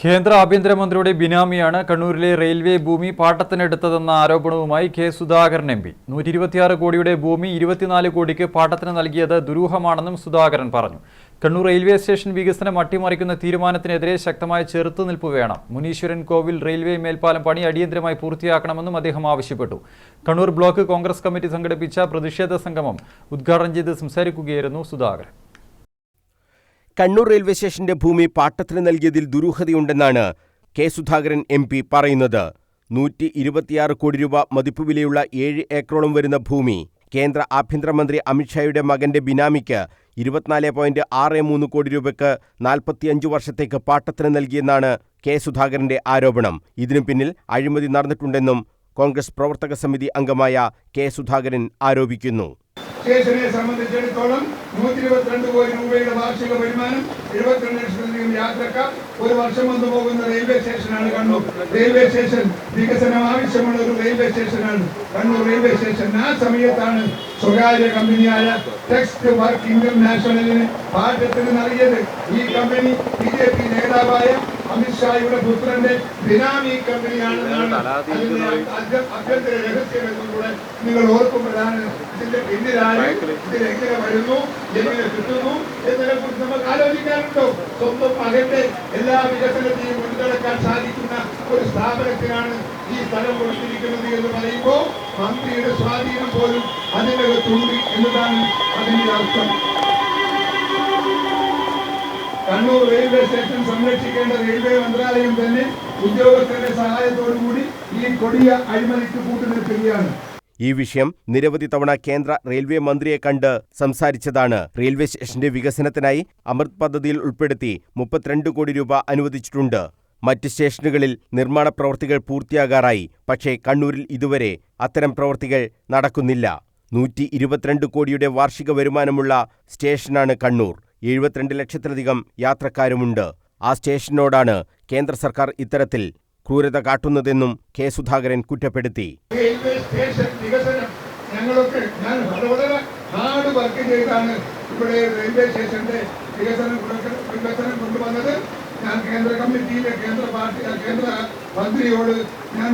കേന്ദ്ര ആഭ്യന്തരമന്ത്രിയുടെ ബിനാമിയാണ് കണ്ണൂരിലെ റെയിൽവേ ഭൂമി പാട്ടത്തിനെടുത്തതെന്ന ആരോപണവുമായി കെ സുധാകരൻ എം പി. നൂറ്റി ഇരുപത്തിയാറ് കോടിയുടെ ഭൂമി ഇരുപത്തിനാല് കോടിക്ക് പാട്ടത്തിന് നൽകിയത് ദുരൂഹമാണെന്നും സുധാകരൻ പറഞ്ഞു. കണ്ണൂർ റെയിൽവേ സ്റ്റേഷൻ വികസനം അട്ടിമറിക്കുന്ന തീരുമാനത്തിനെതിരെ ശക്തമായ ചെറുത്തുനിൽപ്പ് വേണം. മുനീശ്വരൻ കോവിൽ റെയിൽവേ മേൽപ്പാലം പണി അടിയന്തരമായി പൂർത്തിയാക്കണമെന്നും അദ്ദേഹം ആവശ്യപ്പെട്ടു. കണ്ണൂർ ബ്ലോക്ക് കോൺഗ്രസ് കമ്മിറ്റി സംഘടിപ്പിച്ച പ്രതിഷേധ സംഗമം ഉദ്ഘാടനം ചെയ്ത് സംസാരിക്കുകയായിരുന്നു സുധാകരൻ. കണ്ണൂർ റെയിൽവേ സ്റ്റേഷന്റെ ഭൂമി പാട്ടത്തിന് നൽകിയതിൽ ദുരൂഹതയുണ്ടെന്നാണ് കെ സുധാകരൻ എം പി പറയുന്നത്. നൂറ്റി ഇരുപത്തിയാറ് കോടി രൂപ മതിപ്പ് വിലയുള്ള ഏഴ് ഏക്കറോളം വരുന്ന ഭൂമി കേന്ദ്ര ആഭ്യന്തരമന്ത്രി അമിത്ഷായുടെ മകന്റെ ബിനാമിക്ക് ഇരുപത്തിനാല് പോയിന്റ് ആറ് മൂന്ന് കോടി രൂപയ്ക്ക് നാൽപ്പത്തിയഞ്ച് വർഷത്തേക്ക് പാട്ടത്തിന് നൽകിയെന്നാണ് കെ സുധാകരന്റെ ആരോപണം. ഇതിനു പിന്നിൽ അഴിമതി നടന്നിട്ടുണ്ടെന്നും കോൺഗ്രസ് പ്രവർത്തക സമിതി അംഗമായ കെ സുധാകരൻ ആരോപിക്കുന്നു. സ്റ്റേഷനെ സംബന്ധിച്ചിടത്തോളം നൂറ്റി ഇരുപത്തിരണ്ട് കോടി രൂപയുടെ വാർഷിക വരുമാനം എഴുപത്തിരണ്ട് ലക്ഷത്തിലധികം യാത്രക്കാർ ഒരു വർഷം വന്നു പോകുന്ന റെയിൽവേ സ്റ്റേഷനാണ് കണ്ണൂർ. റെയിൽവേ സ്റ്റേഷൻ വികസനം ആവശ്യമുള്ള ഒരു റെയിൽവേ സ്റ്റേഷനാണ് കണ്ണൂർ റെയിൽവേ സ്റ്റേഷൻ. ആ സമയത്താണ് സ്വകാര്യ കമ്പനിയായ ടെക്സ്റ്റ് വർക്ക് ഇന്റർനാഷണലിന് പാട്ടത്തിന് നൽകിയത്. ഈ കമ്പനി ബി ജെ പി നേതാവായ അമിത്ഷായുടെ പുത്രന്റെ ബിനാമി കമ്പനിയാണെന്നാണ് അഭ്യന്തര അഭ്യ- ആഭ്യന്തര രഹസ്യം എന്നും കൂടെ നിങ്ങൾ ഓർക്കുമ്പോഴാണ് ഇതിന്റെ പിന്നിലായി ഇതിലെങ്ങനെ വരുന്നു എങ്ങനെ കിട്ടുന്നു എന്നതിനെ കുറിച്ച് നമുക്ക് ആലോചിക്കാറുണ്ടോ സ്വന്തം മകന്റെ എല്ലാ വികസനത്തെയും മുൻകടക്കാൻ സാധിക്കുന്ന ഒരു സ്ഥാപനത്തിനാണ് ഈ സ്ഥലം കൊടുത്തിരിക്കുന്നത് എന്ന് പറയുമ്പോൾ മന്ത്രിയുടെ സ്വാധീനം പോലും അതിനകത്തുണ്ട് എന്നതാണ് അതിന്റെ അർത്ഥം. കണ്ണൂർ റെയിൽവേ സ്റ്റേഷൻ സംരക്ഷിക്കേണ്ട റെയിൽവേ മന്ത്രാലയം തന്നെ ഉദ്യോഗസ്ഥരുടെ സഹായത്തോടു കൂടി ഈ കൊടിയ അഴിമതിക്ക് കൂട്ടുനിൽക്കുകയാണ്. ഈ വിഷയം നിരവധി തവണ കേന്ദ്ര റെയിൽവേ മന്ത്രിയെ കണ്ട് സംസാരിച്ചതാണ്. റെയിൽവേ സ്റ്റേഷന്റെ വികസനത്തിനായി അമൃത് പദ്ധതിയിൽ ഉൾപ്പെടുത്തി മുപ്പത്തിരണ്ട് കോടി രൂപ അനുവദിച്ചിട്ടുണ്ട്. മറ്റ് സ്റ്റേഷനുകളിൽ നിർമ്മാണ പ്രവൃത്തികൾ പൂർത്തിയാകാറായി. പക്ഷേ കണ്ണൂരിൽ ഇതുവരെ അത്തരം പ്രവൃത്തികൾ നടക്കുന്നില്ല. നൂറ്റി ഇരുപത്തിരണ്ട് കോടിയുടെ വാർഷിക വരുമാനമുള്ള സ്റ്റേഷനാണ് കണ്ണൂർ. എഴുപത്തിരണ്ട് ലക്ഷത്തിലധികം യാത്രക്കാരുമുണ്ട്. ആ സ്റ്റേഷനോടാണ് കേന്ദ്ര സർക്കാർ ഇത്തരത്തിൽ ക്രൂരത കാട്ടുന്നതെന്നും കെ സുധാകരൻ കുറ്റപ്പെടുത്തി. റെയിൽവേ സ്റ്റേഷൻ ഞാൻ വർക്ക് ചെയ്താണ് ഇവിടെ റെയിൽവേ സ്റ്റേഷന്റെ ഞാൻ കേന്ദ്ര കമ്മിറ്റിയിലെ കേന്ദ്ര മന്ത്രിയോട് ഞാൻ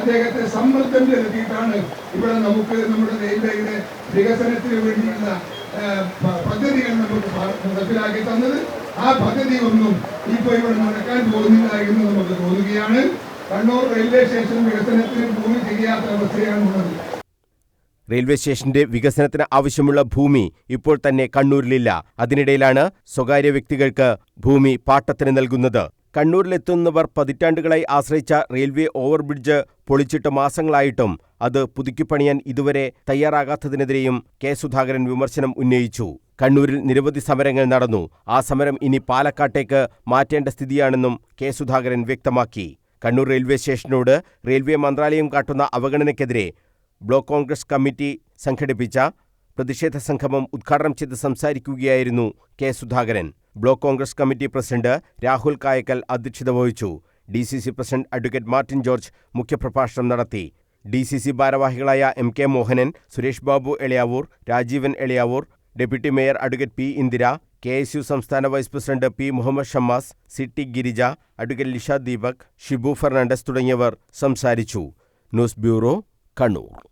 അദ്ദേഹത്തെ സമ്മർദ്ദം ഇവിടെ നമുക്ക് നമ്മുടെ റെയിൽവേയുടെ വികസനത്തിന് വേണ്ടിയുള്ള പദ്ധതികൾ നമുക്ക് നടപ്പിലാക്കി തന്നത്. ആ പദ്ധതി ഒന്നും ഇപ്പൊ ഇവിടെ നടക്കാൻ പോകുന്നില്ല എന്ന് നമുക്ക് തോന്നുകയാണ്. കണ്ണൂർ റെയിൽവേ സ്റ്റേഷൻ വികസനത്തിന് ഭൂമി തിരിയാത്ത അവസ്ഥയാണുള്ളത്. റെയിൽവേ സ്റ്റേഷന്റെ വികസനത്തിന് ആവശ്യമുള്ള ഭൂമി ഇപ്പോൾ തന്നെ കണ്ണൂരിലില്ല. അതിനിടയിലാണ് സ്വകാര്യ വ്യക്തികൾക്ക് ഭൂമി പാട്ടത്തിന് നൽകുന്നത്. കണ്ണൂരിലെത്തുന്നവർ പതിറ്റാണ്ടുകളായി ആശ്രയിച്ച റെയിൽവേ ഓവർബ്രിഡ്ജ് പൊളിച്ചിട്ട് മാസങ്ങളായിട്ടും അത് പുതുക്കിപ്പണിയാൻ ഇതുവരെ തയ്യാറാകാത്തതിനെതിരെയും കെ സുധാകരൻ വിമർശനം ഉന്നയിച്ചു. കണ്ണൂരിൽ നിരവധി സമരങ്ങൾ നടന്നു. ആ സമരം ഇനി പാലക്കാട്ടേക്ക് മാറ്റേണ്ട സ്ഥിതിയാണെന്നും കെ സുധാകരൻ വ്യക്തമാക്കി. കണ്ണൂർ റെയിൽവേ സ്റ്റേഷനോട് റെയിൽവേ മന്ത്രാലയം കാട്ടുന്ന അവഗണനയ്ക്കെതിരെ ബ്ലോക്ക് കോൺഗ്രസ് കമ്മിറ്റി സംഘടിപ്പിച്ച പ്രതിഷേധ സംഗമം ഉദ്ഘാടനം ചെയ്ത് സംസാരിക്കുകയായിരുന്നു K Sudhakaran. Block Congress committee president Rahul Kayakkal അധ്യക്ഷത വഹിച്ചു. D C C president advocate Martin George മുഖ്യപ്രഭാഷണം നടത്തി. ഡി സി സി ഭാരവാഹികളായ M K Mohanan Suresh Babu Eliyavoor Rajeevan Eliyavoor deputy mayor advocate P Indira K S U സംസ്ഥാന vice president P Muhammad Shammas C T Girija advocate Lisha Deepak Shibu Fernandez തുടങ്ങിയവർ സംസാരിച്ചു. News bureau Kannur.